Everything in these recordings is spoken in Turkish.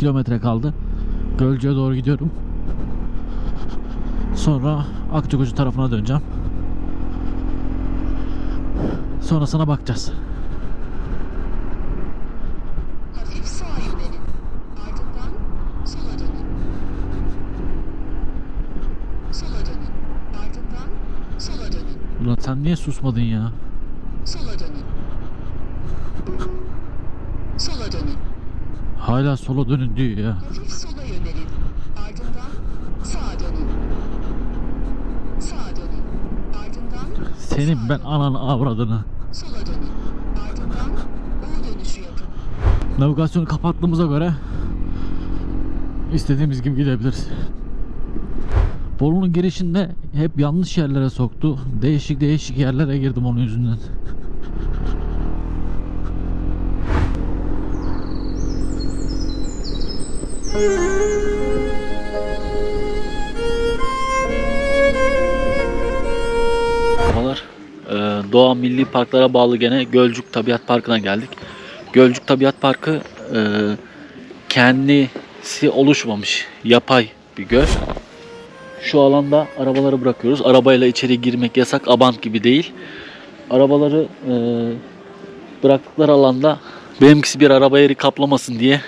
kilometre kaldı. Gölcük'e doğru gidiyorum. Sonra Akçakoca tarafına döneceğim. Sonrasına bakacağız. Ulan sen niye susmadın ya? Sola dönün. Hala sola dönün diyor ya. Hafif sola yönelin. Ardından sağa dönün. Sağa dönün. Ardından Senin ben ananı avradını. sola dönün. Ardından U dönüşü yapın. Navigasyonu kapattığımıza göre istediğimiz gibi gidebiliriz. Bolu'nun girişinde hep yanlış yerlere soktu. Değişik değişik yerlere girdim onun yüzünden. Merhabalar. Ee, Doğa Milli Parklara bağlı gene Gölcük Tabiat Parkı'na geldik. Gölcük Tabiat Parkı e, kendisi oluşmamış yapay bir göl. Şu alanda arabaları bırakıyoruz. Arabayla içeri girmek yasak. Abant gibi değil. Arabaları e, bıraktıkları alanda benimkisi bir araba kaplamasın diye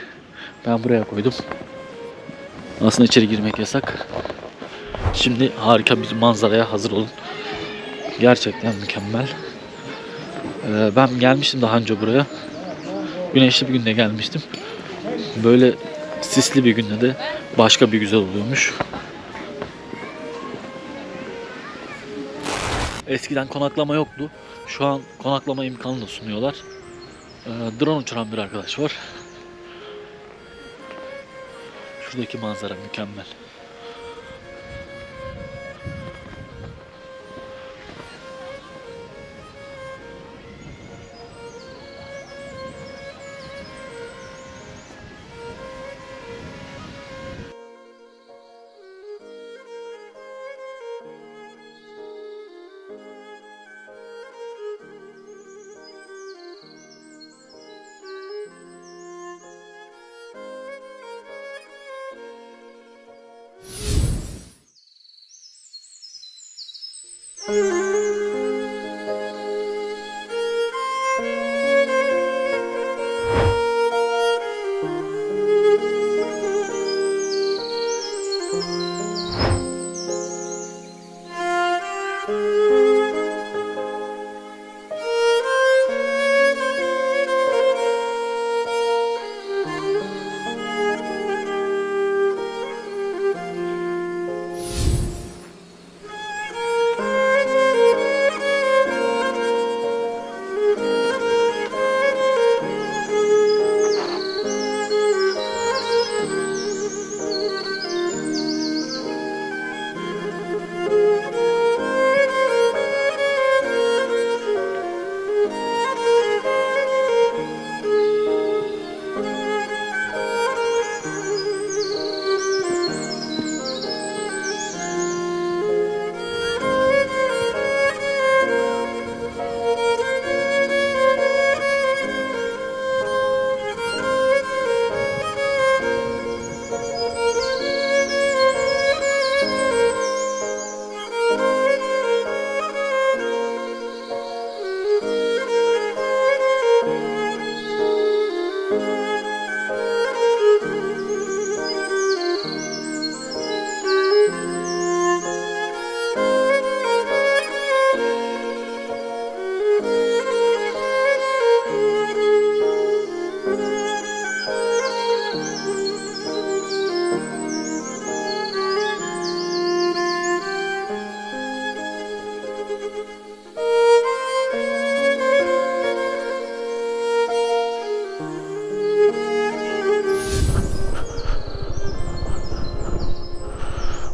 ben buraya koydum. Aslında içeri girmek yasak. Şimdi harika bir manzaraya hazır olun. Gerçekten mükemmel. Ee, ben gelmiştim daha önce buraya. Güneşli bir günde gelmiştim. Böyle sisli bir günde de başka bir güzel oluyormuş. Eskiden konaklama yoktu. Şu an konaklama imkanı da sunuyorlar. Ee, drone uçuran bir arkadaş var. Şuradaki manzara mükemmel.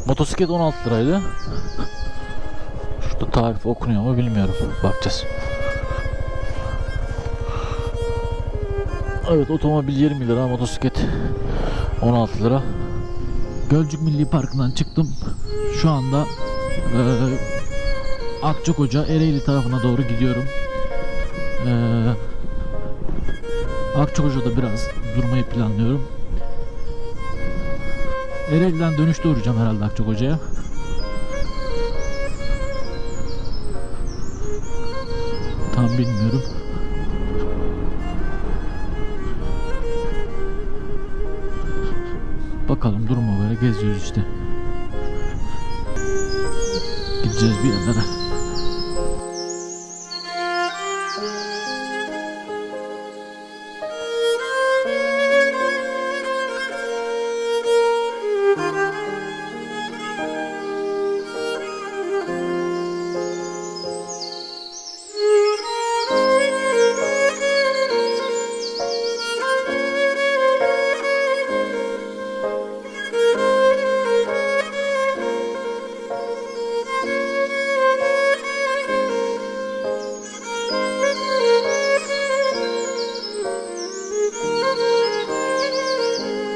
Motosiklet 16 liraydı. Şurada tarif okunuyor mu bilmiyorum. Bakacağız. Evet otomobil 20 lira, motosiklet 16 lira. Gölcük Milli Parkı'ndan çıktım. Şu anda eee Akçakoca, Ereğli tarafına doğru gidiyorum. Eee Akçakoca'da biraz durmayı planlıyorum. Ereğli'den dönüşte uğrayacağım herhalde Akçakoca'ya. Tam bilmiyorum. Bakalım duruma göre geziyoruz işte. Gideceğiz bir yerlere.